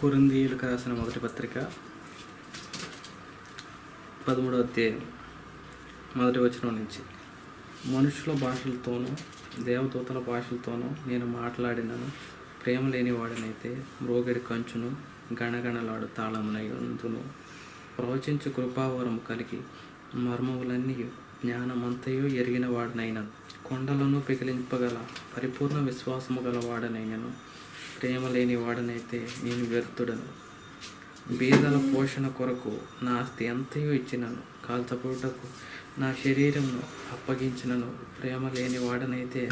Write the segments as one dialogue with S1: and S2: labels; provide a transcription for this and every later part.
S1: కొరిందీయులకు రాసిన మొదటి పత్రిక పదమూడవ అధ్యాయం మొదటి వచనం నుంచి. మనుషుల భాషలతోనూ దేవదూతల భాషలతోనూ నేను మాట్లాడినను. ప్రేమ లేని వాడినైతే మ్రోగడి కంచును గణగణలాడు తాళమునై ఉందును. ప్రవచించు కృపావరం కలిగి మర్మములన్నీ జ్ఞానమంతయు ఎరిగిన వాడనైనను కొండలను పిగిలింపగల పరిపూర్ణ విశ్వాసము గల వాడనైనను ప్రేమ లేని వాడనైతే నేను వ్యర్థుడను. బీదల పోషణ కొరకు నా ఆస్తి ఎంతయో ఇచ్చినను. కాల్చపోటకు నా శరీరంను అప్పగించినను. ప్రేమ లేని వాడనైతే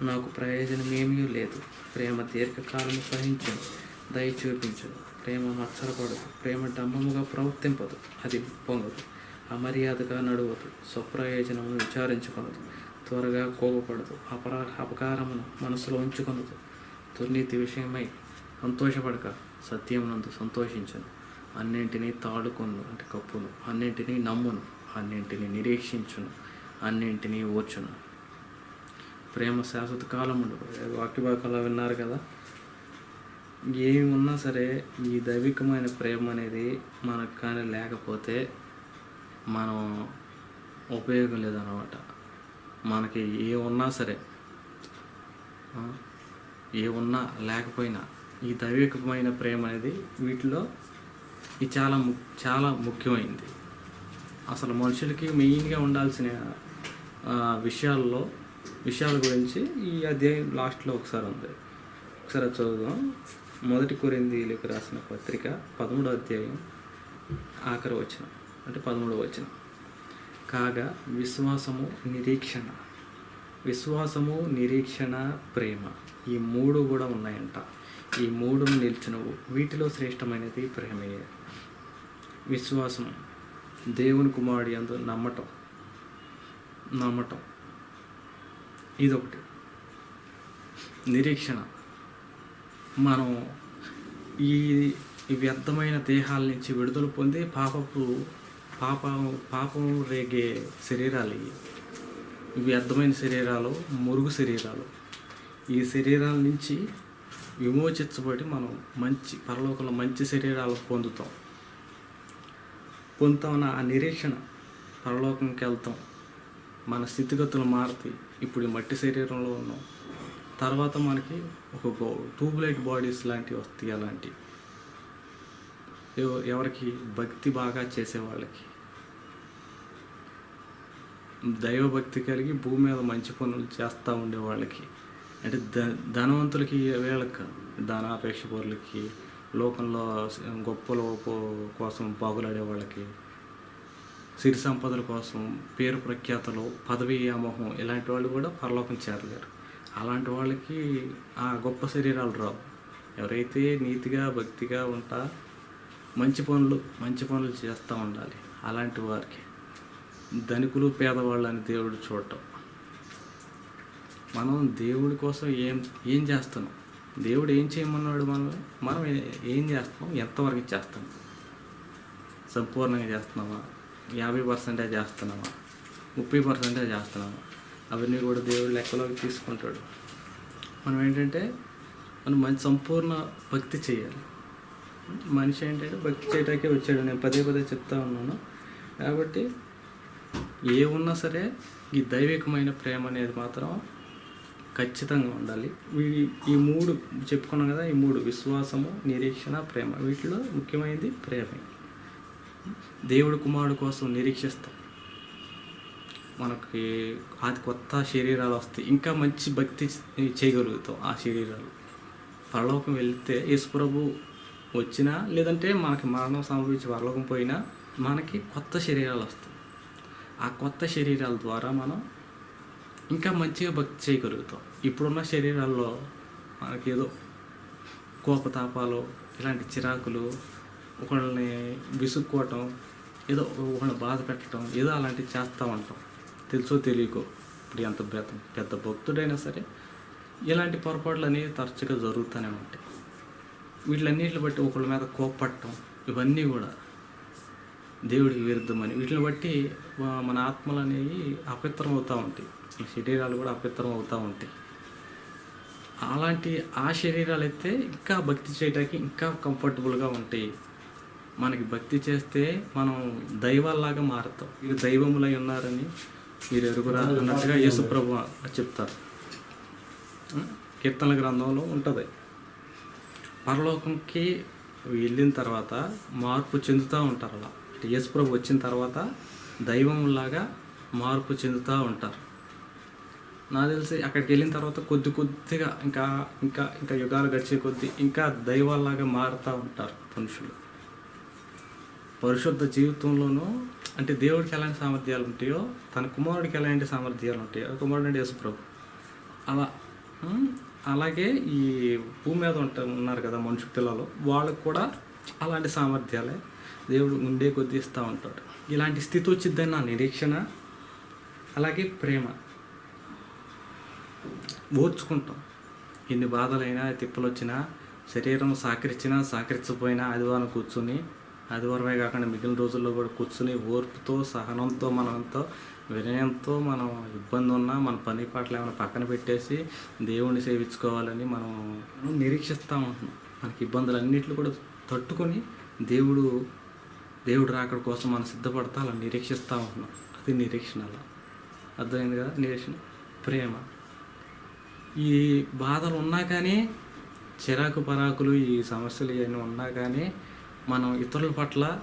S1: నాకు ప్రయోజనం ఏమీ లేదు. ప్రేమ దీర్ఘకాలం సహించను దయ చూపించను ప్రేమ మచ్చరపడదు ప్రేమ డంబముగా ప్రవర్తింపదు అది పొంగదు. అమర్యాదగా నడవదు స్వప్రయోజనమును విచారించుకొనదు. త్వరగా కోపపడదు అపరా అపకారమును మనసులో ఉంచుకొనదు. దుర్నీతి విషయమై సంతోషపడక సత్యమునందు సంతోషించను. అన్నింటినీ తాడుకొను అంటే కప్పును. అన్నింటినీ నమ్మును. అన్నింటినీ నిరీక్షించును. అన్నింటినీ ఓర్చును. ప్రేమ శాశ్వత కాలం ఉండదు వాక్యభాగంలో విన్నారు కదా? ఏమి ఉన్నా సరే ఈ దైవికమైన ప్రేమ అనేది మనకు కానీ లేకపోతే మనం ఉపయోగం లేదన్నమాట. మనకి ఏ ఉన్నా సరే ఏ ఉన్నా లేకపోయినా ఈ దైవికమైన ప్రేమ అనేది వీటిలో ఇది చాలా ము చాలా ముఖ్యమైనది అసలు మనుషులకి మెయిన్గా ఉండాల్సిన విషయాల్లో విషయాల గురించి ఈ అధ్యాయం లాస్ట్లో ఒకసారి ఉంది. ఒకసారి చదువుదాం. మొదటి కొరిందీలకు రాసిన పత్రిక పదమూడో అధ్యాయం ఆఖరి వచనం అంటే పదమూడవ వచనం. కాగా విశ్వాసము నిరీక్షణ. విశ్వాసము నిరీక్షణ ప్రేమ ఈ మూడు కూడా ఉన్నాయంట. ఈ మూడు నిలిచినవు వీటిలో శ్రేష్టమైనది ప్రేమయే. విశ్వాసం దేవుని కుమారుడి అందు నమ్మటం నమ్మటం. ఇదొకటి. నిరీక్షణ. మనం ఈ వ్యర్థమైన దేహాల నుంచి విడుదల పొంది పాపపు పాపం పాపం రేగే శరీరాలు వ్యర్థమైన శరీరాలు మురుగు శరీరాలు. ఈ శరీరాల నుంచి విమోచించబడి మనం మంచి పరలోకంలో మంచి శరీరాలు పొందుతాం. పొందుతామన్న ఆ నిరీక్షణ పరలోకంకి వెళ్తాం. మన స్థితిగతులు మారుతాయి ఇప్పుడు ఈ మట్టి శరీరంలో ఉన్నాం. తర్వాత మనకి ఒక ట్యూబ్లైట్ బాడీస్ లాంటివి వస్తాయి అలాంటివి. ఎవరికి భక్తి బాగా చేసే వాళ్ళకి దైవభక్తి కలిగి భూమి మీద మంచి పనులు చేస్తూ ఉండే వాళ్ళకి. అంటే ధ ధనవంతులకి వీళ్ళకి కాదు. ధనాపేక్ష పౌరులకి లోకంలో గొప్పల లోపు కోసం బాగులాడే వాళ్ళకి సిరి సంపదల కోసం పేరు ప్రఖ్యాతలు పదవి వ్యామోహం ఇలాంటి వాళ్ళు కూడా పరలోకం చేరలేరు. అలాంటి వాళ్ళకి ఆ గొప్ప శరీరాలు రావు. ఎవరైతే నీతిగా భక్తిగా ఉంటా మంచి పనులు మంచి పనులు చేస్తూ ఉండాలి. అలాంటి వారికి ధనికులు పేదవాళ్ళు అని దేవుడు చూడటం. మనం దేవుడి కోసం ఏం ఏం చేస్తున్నాం? దేవుడు ఏం చేయమన్నాడు మనం మనం ఏం చేస్తున్నాం? ఎంతవరకు చేస్తాం సంపూర్ణంగా చేస్తున్నామా? యాభై పర్సెంటే చేస్తున్నామా? ముప్పై పర్సెంటే చేస్తున్నామా? అవన్నీ కూడా దేవుడు లెక్కలోకి తీసుకుంటాడు. మనం ఏంటంటే మనం మంచి సంపూర్ణ భక్తి చేయాలి. మనిషి ఏంటంటే భక్తి చేయటానికే వచ్చాడు. నేను పదే పదే చెప్తా ఉన్నాను. కాబట్టి ఏ ఉన్నా సరే ఈ దైవికమైన ప్రేమ అనేది మాత్రం ఖచ్చితంగా ఉండాలి. ఈ మూడు చెప్పుకున్నాం కదా ఈ మూడు విశ్వాసము నిరీక్షణ ప్రేమ. వీటిలో ముఖ్యమైనది ప్రేమే. దేవుడు కుమారుడు కోసం నిరీక్షిస్తాం. మనకి అది కొత్త శరీరాలు వస్తాయి. ఇంకా మంచి భక్తి చేయగలుగుతాం ఆ శరీరాలు. పరలోకం వెళితే యేసుప్రభు వచ్చినా లేదంటే మనకి మరణం సంభవించి పరలోకం పోయినా మనకి కొత్త శరీరాలు వస్తాయి. ఆ కొత్త శరీరాల ద్వారా మనం ఇంకా మంచిగా భక్తి చేయగలుగుతాం. ఇప్పుడున్న శరీరాల్లో మనకి ఏదో కోపతాపాలు ఇలాంటి చిరాకులు ఒకళ్ళని విసుక్కోవటం ఏదో ఒకళ్ళని బాధ పెట్టడం ఏదో అలాంటివి చేస్తూ ఉంటాం. తెలుసో తెలియకో ఇప్పుడు ఎంత పెద్ద పెద్ద భక్తుడైనా సరే ఇలాంటి పొరపాట్లు అనేవి తరచుగా జరుగుతూనే ఉంటాయి. వీటిలన్నిటిని బట్టి ఒకళ్ళ మీద కోప్పట్టడం ఇవన్నీ కూడా దేవుడికి విరుద్ధమని. వీటిని బట్టి మన ఆత్మలు అనేవి అపవిత్రం అవుతూ ఉంటాయి శరీరాలు కూడా అపవిత్రం అవుతూ ఉంటాయి. అలాంటి ఆ శరీరాలు అయితే ఇంకా భక్తి చేయడానికి ఇంకా కంఫర్టబుల్గా ఉంటాయి. మనకి భక్తి చేస్తే మనం దైవాల్లాగా మారుతాం. మీరు దైవములై ఉన్నారని మీరు ఎరుగురా అన్నట్టుగా యేసుప్రభు చెప్తారు. కీర్తనల గ్రంథంలో ఉంటుంది. పరలోకంకి వెళ్ళిన తర్వాత మార్పు చెందుతూ ఉంటారు అలా. అంటే యేసుప్రభు వచ్చిన తర్వాత దైవంలాగా మార్పు చెందుతూ ఉంటారు. నాకు తెలిసి అక్కడికి వెళ్ళిన తర్వాత కొద్ది కొద్దిగా ఇంకా ఇంకా ఇంకా యుగాలు గడిచే కొద్దీ ఇంకా దైవాల్లాగా మారుతూ ఉంటారు మనుషులు. పరిశుద్ధ జీవితంలోనూ అంటే దేవుడికి ఎలాంటి సామర్థ్యాలు ఉంటాయో తన కుమారుడికి ఎలాంటి సామర్థ్యాలు ఉంటాయో కుమారుడు అంటే యేసుప్రభు. అలా అలాగే ఈ భూమి మీద ఉంటారు ఉన్నారు కదా మనుషు పిల్లలు వాళ్ళకు కూడా అలాంటి సామర్థ్యాలే. దేవుడు ఉండే కొద్ది ఇస్తూ ఉంటాడు. ఇలాంటి స్థితి వచ్చిద్దని నా నిరీక్షణ అలాగే ప్రేమ. ఓర్చుకుంటాం. ఎన్ని బాధలైనా తిప్పలు వచ్చినా శరీరం సహకరించినా సహకరించకపోయినా ఆదివారం కూర్చుని ఆదివారమే కాకుండా మిగిలిన రోజుల్లో కూడా కూర్చుని ఓర్పుతో సహనంతో మనంతో వినయంతో మనం ఇబ్బంది ఉన్నా మన పని పాటలు ఏమైనా పక్కన పెట్టేసి దేవుణ్ణి సేవించుకోవాలని మనం నిరీక్షిస్తూ ఉంటున్నాం. మనకి ఇబ్బందులు అన్నింటిలో కూడా తట్టుకొని దేవుడు దేవుడు రాకడ కోసం మనం సిద్ధపడతా అలా నిరీక్షిస్తూ ఉంటున్నాం. అది నిరీక్షణ అలా. అర్థమైంది కదా? నిరీక్షణ. ప్రేమ. ఈ బాధలు ఉన్నా కానీ చిరాకు పరాకులు ఈ సమస్యలు ఇవన్నీ ఉన్నా కానీ మనం ఇతరుల పట్ల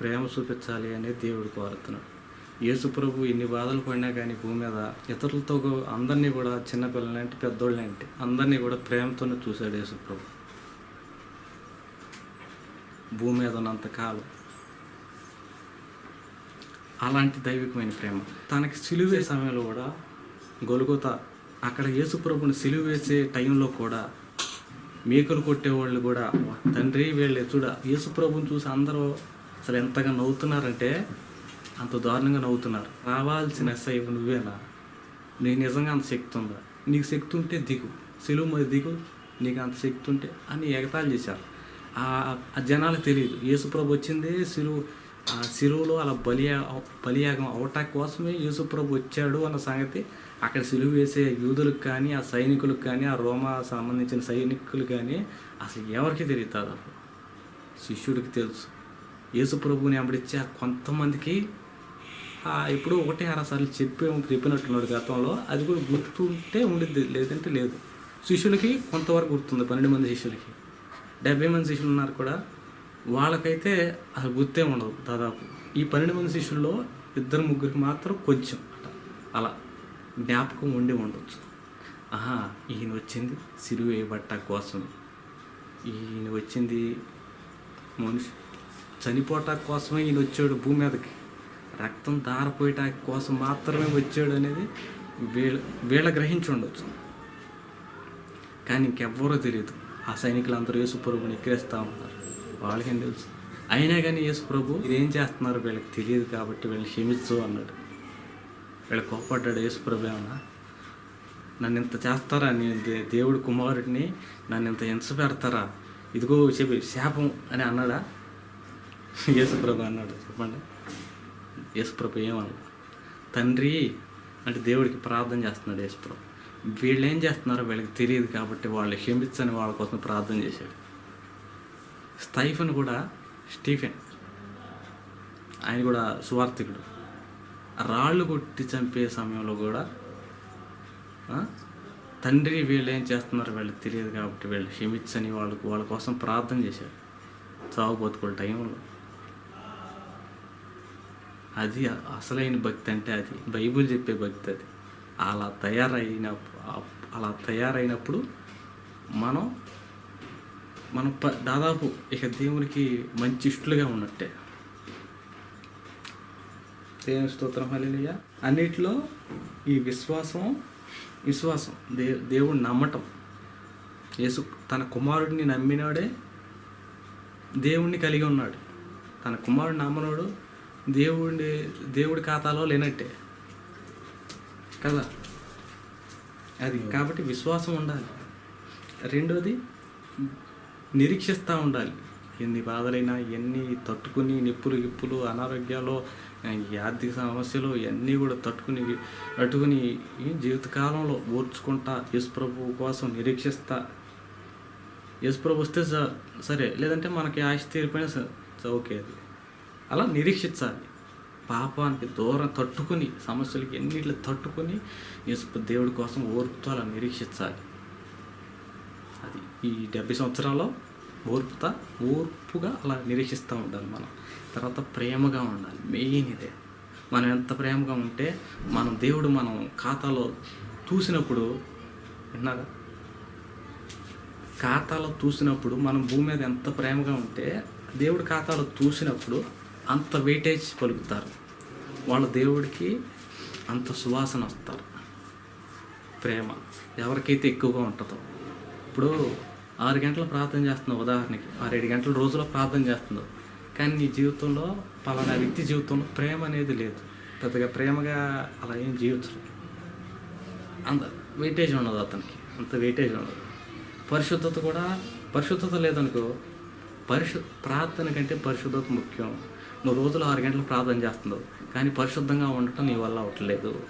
S1: ప్రేమ చూపించాలి అనేది దేవుడు కోరుతున్నాడు. యేసు ప్రభు ఎన్ని బాధలు పడినా కానీ భూమి మీద ఇతరులతో అందరినీ కూడా చిన్నపిల్లలంటే పెద్దోళ్ళంటే అందరినీ కూడా ప్రేమతోనే చూశాడు యేసు ప్రభు. భూమి మీద ఉన్నంత కాలం అలాంటి దైవికమైన ప్రేమ. తనకి సిలువే సమయంలో కూడా గొలుగుత అక్కడ యేసుప్రభుని సిలువ వేసే టైంలో కూడా మేకలు కొట్టేవాళ్ళు కూడా తండ్రి వీళ్ళు చూడ యేసుప్రభుని చూసి అందరూ అసలు ఎంతగా నవ్వుతున్నారంటే అంత దారుణంగా నవ్వుతున్నారు. రావాల్సిన ఎస్ఐ నువ్వేనా? నీకు నిజంగా అంత శక్తి ఉందా? నీకు శక్తి ఉంటే దిగు. సిలువ మీద దిగు నీకు అంత శక్తి ఉంటే అని ఎగతాళి చేశారు. ఆ జనాలకు తెలియదు. యేసుప్రభు వచ్చిందే సిలువు సిలువలో అలా బలియా బలియాగం అవటా కోసమే యేసుప్రభు వచ్చాడు అన్న సంగతి. అక్కడ సిలువ వేసే యూదులకు కానీ ఆ సైనికులకు కానీ ఆ రోమా సంబంధించిన సైనికులు కానీ అసలు ఎవరికి తెలియదు శిష్యుడికి తెలుసు. యేసుప్రభుని వెంబడించే ఆ కొంతమందికి ఇప్పుడు ఒకటే అరసార్లు చెప్పే చెప్పినట్టున్నాడు గతంలో. అది కూడా గుర్తుంటే ఉండిద్ది లేదంటే లేదు. శిష్యులకి కొంతవరకు గుర్తుంది పన్నెండు మంది శిష్యులకి. డెబ్బై మంది శిష్యులు ఉన్నారు కూడా. వాళ్ళకైతే అసలు గుర్తే ఉండదు దాదాపు. ఈ పన్నెండు మంది శిష్యుల్లో ఇద్దరు ముగ్గురికి మాత్రం కొంచెం అలా జ్ఞాపకం ఉండి ఉండొచ్చు. ఆహా ఈయన వచ్చింది సిలువ వేయబట్ట కోసం. ఈయన వచ్చింది మనిషి చనిపోట కోసమే ఈయన వచ్చాడు భూమి మీదకి. రక్తం దారపోయటా కోసం మాత్రమే వచ్చాడు అనేది వీళ్ళ వీళ్ళ గ్రహించి ఉండొచ్చు. కానీ ఇంకెవ్వరో తెలియదు ఆ సైనికులందరూ యేసు ప్రభుని ఎక్కిరేస్తూ ఉన్నారు. వాళ్ళకేం తెలుసు? అయినా కానీ యేసు ప్రభు ఇదేం చేస్తున్నారు? వీళ్ళకి తెలియదు కాబట్టి వీళ్ళని క్షమించు అన్నాడు. వీళ్ళు కోపడ్డాడు యేసు ప్రభు ఏమన్నా? నన్ను ఇంత చేస్తారా? నేను దే- దేవుడి కుమారుడిని నన్ను ఇంత హింస పెడతారా? ఇదిగో చెప్పి శాపం అని అన్నాడా? యేసుప్రభు అన్నాడు. చెప్పండి. యేసుప్రభు ఏమన్నా తండ్రి అంటే దేవుడికి ప్రార్థన చేస్తున్నాడు యేసుప్రభు వీళ్ళు ఏం చేస్తున్నారో వీళ్ళకి తెలియదు కాబట్టి వాళ్ళు క్షమించని వాళ్ళ కోసం ప్రార్థన చేశాడు. స్టైఫన్ కూడా స్టీఫెన్. ఆయన కూడా సువార్థికుడు. రాళ్ళు కొట్టి చంపే సమయంలో కూడా తండ్రి వీళ్ళు ఏం చేస్తున్నారు వీళ్ళకి తెలియదు కాబట్టి వీళ్ళు క్షమించని వాళ్ళకు వాళ్ళ కోసం ప్రార్థన చేశారు. చావు బతుకుల టైంలో. అది అసలైన భక్తి అంటే అది. బైబిల్ చెప్పే భక్తి అది. అలా తయారైన అలా తయారైనప్పుడు మనం మనం ప దాదాపు ఇక దేవునికి మంచి ఇష్టలుగా ఉన్నట్టే. దేవుని స్తోత్రం హల్లెలూయా. అన్నిట్లో ఈ విశ్వాసం విశ్వాసం దే దేవుడు నమ్మటం. యేసు తన కుమారుడిని నమ్మినాడే దేవుణ్ణి కలిగి ఉన్నాడు. తన కుమారుడు నమ్మనోడు దేవుడి దేవుడి ఖాతాలో లేనట్టే. కదా? అది కాబట్టి విశ్వాసం ఉండాలి. రెండోది నిరీక్షిస్తూ ఉండాలి. ఎన్ని బాధలైనా ఎన్ని తట్టుకుని నిప్పులు గిప్పులు అనారోగ్యాలు ఈ ఆర్థిక సమస్యలు ఇవన్నీ కూడా తట్టుకుని తట్టుకుని జీవితకాలంలో ఓర్చుకుంటా యశుప్రభు కోసం నిరీక్షిస్తా. యశుప్రభు వస్తే స- సరే లేదంటే మనకి ఆశ తీరిపోయినా స- ఓకే అది. అలా నిరీక్షించాలి. పాపానికి దూరం తట్టుకుని సమస్యలకి ఎన్నిట్లు తట్టుకుని యేసు దేవుడి కోసం ఓర్పుతో అలా నిరీక్షించాలి. అది ఈ డెబ్బై సంవత్సరాల్లో ఓర్పుతా ఓర్పుగా అలా నిరీక్షిస్తూ ఉండాలి మనం. తర్వాత ప్రేమగా ఉండాలి. మెయిన్ ఇదే. మనం ఎంత ప్రేమగా ఉంటే మనం దేవుడు మనం ఖాతాలో చూసినప్పుడు విన్నారా? ఖాతాలో చూసినప్పుడు మనం భూమి మీద ఎంత ప్రేమగా ఉంటే దేవుడి ఖాతాలో చూసినప్పుడు అంత వెయిటేజ్ పలుకుతారు. వాళ్ళ దేవుడికి అంత సువాసన వస్తారు. ప్రేమ ఎవరికైతే ఎక్కువగా ఉంటుందో. ఇప్పుడు ఆరు గంటలు ప్రార్థన చేస్తున్నావు ఉదాహరణకి. ఆరు ఏడు గంటల రోజులో ప్రార్థన చేస్తున్నావు కానీ నీ జీవితంలో పలానా వ్యక్తి జీవితంలో ప్రేమ అనేది లేదు. పెద్దగా ప్రేమగా అలా ఏం జీవించరు. అంత వెయిటేజ్ ఉండదు అతనికి. అంత వెయిటేజ్ ఉండదు. పరిశుద్ధత కూడా పరిశుద్ధత లేదనుకో పరిశు ప్రార్థన కంటే పరిశుద్ధత ముఖ్యం. నువ్వు రోజులు ఆరు గంటలు ప్రార్థన చేస్తున్నావు కానీ పరిశుద్ధంగా ఉండటం నీ వల్ల అవ్వట్లేదు.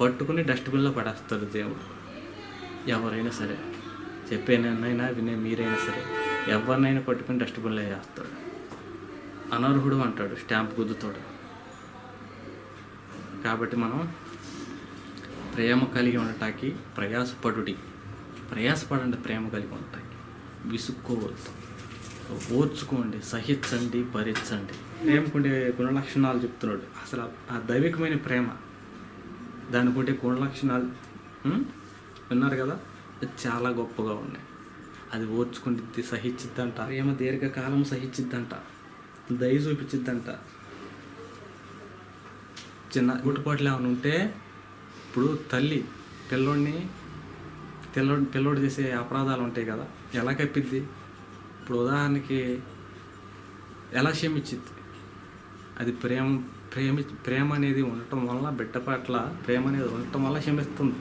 S1: పట్టుకుని డస్ట్బిన్లో పడేస్తాడు దేవుడు. ఎవరైనా సరే చెప్పేనైనా వినే మీరైనా సరే ఎవరినైనా పట్టుకుని డస్ట్బిన్లో వేస్తాడు. అనర్హుడు అంటాడు స్టాంప్ గుద్దుతాడు. కాబట్టి మనం ప్రేమ కలిగి ఉండటానికి ప్రయాసపడుడి. ప్రయాసపడండి ప్రేమ కలిగి ఉండటానికి. విసుక్కోవద్దు. ఓర్చుకోండి సహించండి భరించండి. ప్రేమకుండే గుణలక్షణాలు చెప్తున్నాడు. అసలు ఆ- దైవికమైన ప్రేమ దానికి ఉండే గుణలక్షణాలు విన్నారు కదా చాలా గొప్పగా ఉన్నాయి. అది ఓర్చుకుంటుంది సహించిద్దంట. ప్రేమ దీర్ఘకాలం సహించిద్దంట. దయ చూపించిద్దంట. చిన్న గుట్టుపాట్లు ఏమైనా ఉంటే ఇప్పుడు తల్లి పిల్లోడిని పిల్లోడు పిల్లోడు చేసే అపరాధాలు ఉంటాయి కదా ఎలా కప్పిద్ది? ఇప్పుడు ఉదాహరణకి ఎలా క్షమించిద్ది? అది ప్రేమ ప్రేమి ప్రేమ అనేది ఉండటం వల్ల బిడ్డ పట్ల ప్రేమ అనేది ఉండటం వల్ల క్షమిస్తుంది.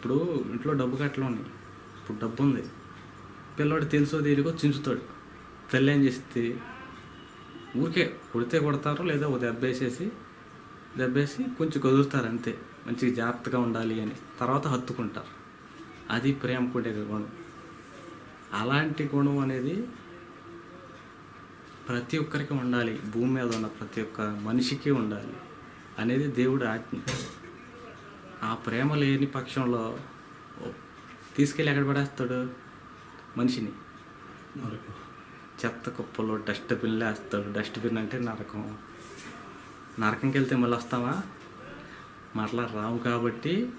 S1: ఇప్పుడు ఇంట్లో డబ్బు కట్టలు ఉన్నాయి ఇప్పుడు డబ్బు ఉంది పిల్లోడు తెలుసో తెలియకో చించుతాడు. తల్లి ఏం చేస్తే ఊరికే కొడితే కొడతారు లేదా ఓ దెబ్బేసేసి దెబ్బేసి కొంచెం కుదురుతారు అంతే. మంచిగా జాగ్రత్తగా ఉండాలి అని. తర్వాత హత్తుకుంటారు. అది ప్రేమకుండే గుణం. అలాంటి గుణం అనేది ప్రతి ఒక్కరికి ఉండాలి. భూమి మీద ఉన్న ప్రతి ఒక్క మనిషికి ఉండాలి అనేది దేవుడు ఆజ్ఞ. ఆ ప్రేమ లేని పక్షంలో తీసుకెళ్ళి ఎక్కడ పడేస్తాడు? మనిషిని. చెత్త కుప్పలో డస్ట్బిన్లో వేస్తాడు డస్ట్బిన్ అంటే నరకం. నరకంకి వెళ్తే మళ్ళీ వస్తావా? మరలా రావు కాబట్టి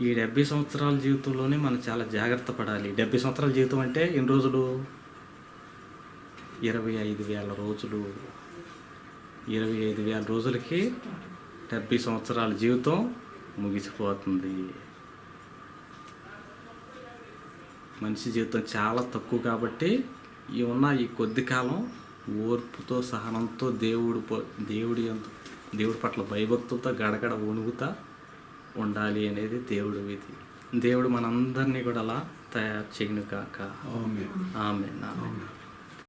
S1: ఈ డెబ్బై సంవత్సరాల జీవితంలోనే మనం చాలా జాగ్రత్త పడాలి. డెబ్బై సంవత్సరాల జీవితం అంటే ఎన్ని రోజులు? ఇరవై ఐదు వేల రోజులు. ఇరవై ఐదు వేల రోజులకి డెబ్బై సంవత్సరాల జీవితం ముగిసిపోతుంది. మనిషి జీవితం చాలా తక్కువ కాబట్టి ఈ ఉన్న ఈ కొద్ది కాలం ఓర్పుతో సహనంతో దేవుడు దేవుడి దేవుడి పట్ల భయభక్తులతో గడగడ వణుగుతా ఉండాలి అనేది దేవుడు విధి. దేవుడు మనందరినీ కూడా అలా తయారు చేయను కాక ఆమె ఆమె